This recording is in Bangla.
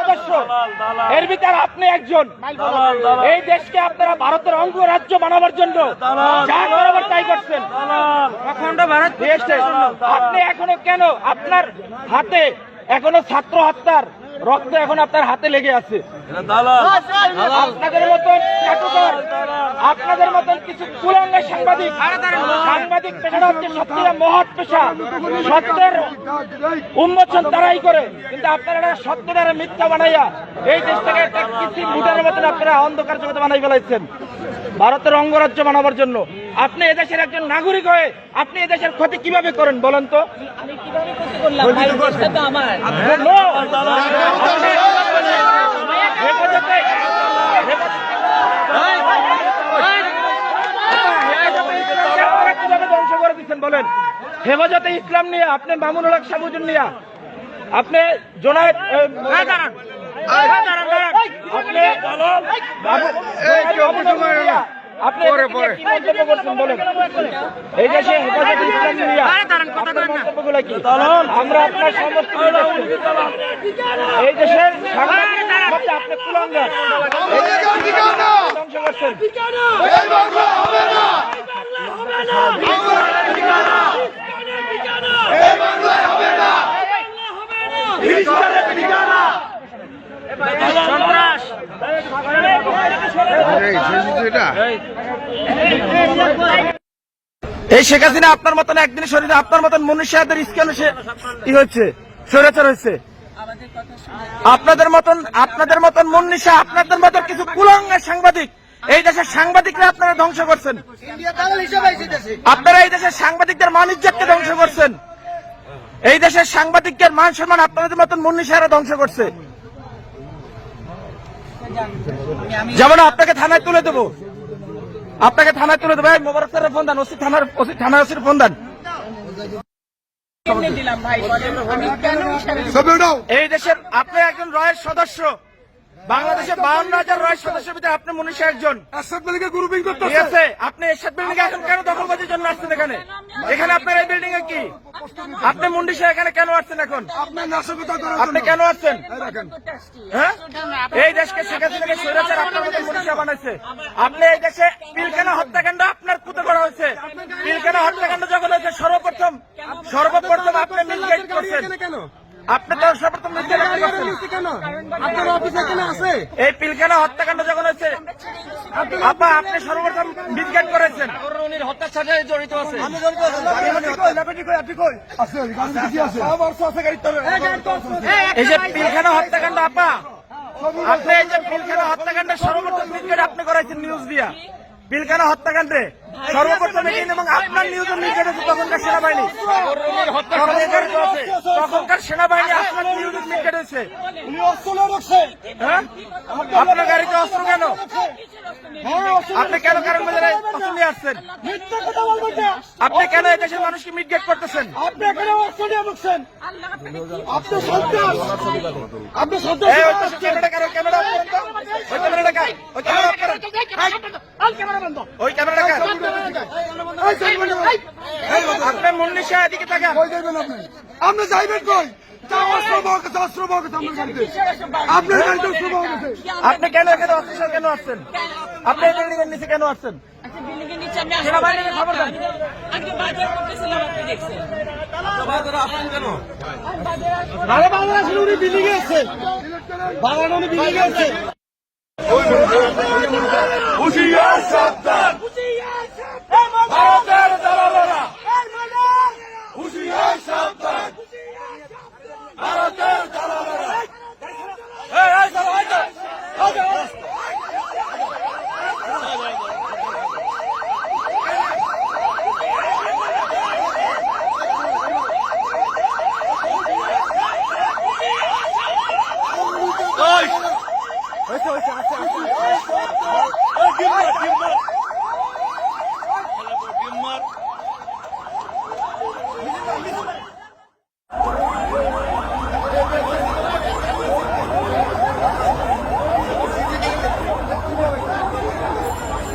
সদস্য। এর ভিতরে আপনি একজন। এই দেশকে আপনারা ভারতের অঙ্গ রাজ্য বানাবার জন্য যা করাবার তাই করছেন। দিয়েছে। আপনি এখনও কেন আপনার হাতে এখনও ছাত্র হত্যার রক্ত এখন আপনার হাতে লেগে আছে। আপনাদের মতন আপনাদের মতন কিছু কুলাঙ্গা সাংবাদিক সাংবাদিক পেশাটা হচ্ছে সত্যিটা মহৎ পেশা। সত্যের উন্মোচন তারাই করে। কিন্তু আপনারা এটা সত্য দ্বারা মিথ্যা বানাইয়া এই দেশটাকে একটা কিছু মুটার মতন আপনারা অন্ধকার জগতে বানাই ফেলাইছেন। ভারতের অঙ্গরাজ্য বানাবার জন্য। আপনি এদেশের একজন নাগরিক হয়ে আপনি এদেশের ক্ষতি কীভাবে করেন বলেন তো ধ্বংস করে দিচ্ছেন বলেন হেফাজতে ইসলাম নিয়ে আপনি মামুনুল হক সাবুজুন নিয়া আপনি জোনায়েদ এ, আপনি আপনি কি মন্তব্য করছেন বলেন এই দেশে হেফাজতে ইসলাম নিয়ে মন্তব্যগুলো কি আমরা আপনার সমস্ত এই দেশের সাংবাদিক আপনি কুলাঙ্গার ধ্বংস করছেন সন্ত্রাস এই। শেখ হাসিনা আপনার মতন একদিন শরীরে আপনার মতন মনুষ্যদের স্কেল ই হচ্ছে স্বৈরাচার হয়েছে। আপনাদের মতন আপনাদের মতন মনীষা আপনাদের মতন কিছু কুলাঙ্গের সাংবাদিক এই দেশের সাংবাদিকরা আপনারা ধ্বংস করছেন। আপনারা এই দেশের সাংবাদিকদের মান ইজ্জতকে ধ্বংস করছেন। এই দেশের সাংবাদিকদের মান সম্মান আপনাদের মতন মনীষারা ধ্বংস করছে। যেমন আপনাকে থানায় তুলে দেবো। আপনাকে থানায় তুলে দেবে। এই মোবারক স্যারের ফোন দেন ওসি থানার ওসি থানায় ওসির ফোন দেন। এই দেশের আপনি একজন রয়ের সদস্য। বাংলাদেশের বাউন্ন হাজার রয়ের সদস্যের ভিতরে আপনি মনীষা একজন। আপনি এরশাদ বিল্ডিং এখন কেন দখলবাজির জন্য আসছেন এখানে? এখানে আপনার এই বিল্ডিং এ কি? আপনি মুন্ডিশা এখানে কেন আসছেন এখন? আপনার আপনি কেন আসছেন? এই হ্যাঁ? দেশকে শেখ হাসিনাকে স্বৈরাচার আপনার মতো মনীষা বানাইছে। আপনি এই দেশে পিলখানা হত্যাকাণ্ড আপনার কুতে করা হয়েছে। পিলখানা হত্যাকাণ্ড যখন হয়েছে সর্বপ্রথম সর্বপ্রথম আপনি মিলগেট করছেন। কেন? আপনি তো সর্বপ্রথম কেন আপনার অফিস এখানে আছে? এই পিলখানা হত্যাকাণ্ড যখন হয়েছে আপা আপনি সর্বপ্রথম বিজ্ঞান করেছেন। উনির হত্যার সাথে জড়িত আছে। এই যে পিলখানা হত্যাকাণ্ড আপা। আপনি এই যে পিলখানা হত্যাকাণ্ডের সর্বপ্রথম বিজ্ঞান আপনি করাইছেন নিউজ দিয়া। পিলখানা হত্যাকাণ্ডে সর্বপ্রথম এগিয়ে এবং আপনার মিসগেট হচ্ছে তখনকার সেনাবাহিনী। তখনকার সেনাবাহিনী আপনার নিউজের মিসগেট হয়েছে হ্যাঁ আপনার গাড়িতে অস্ত্র কেন আপনি কেন কারণ বাজারে অস্ত্র নিয়ে আসছেন আপনি কেন এই দেশের মানুষকে মিটগেট করতেছেন আপনি এখানে অস্ত্র নিয়ে ঢুকছেন আপনি সন্ত্রাস আপনি কারও ক্যামেরা। ওই ক্যামেরাটা ওই ওই ক্যামেরাটা কার? আপনি মুন্নি শাহ এদিকে থাকেন আপনি? যাইবেন কই? আপনার আপনার আপনি কেন এখানে অস্ত্র কেন আসছেন? আপনি বিল্ডিং এর নিচে কেন আসছেন? আচ্ছা বিল্ডিং এর নিচে আমি সেনাবাহিনীকে খবর দেন। আজকে বাজার করতেছিলাম আপনি দেখছেন। আরে বাংলাদেশের উনি বিল্ডিং এ আছে বাংলাদেশ উনি বিল্ডিং এ আছে হুশিয়ার সাবধান ভারতের 我从小家住，我从小，我住北京。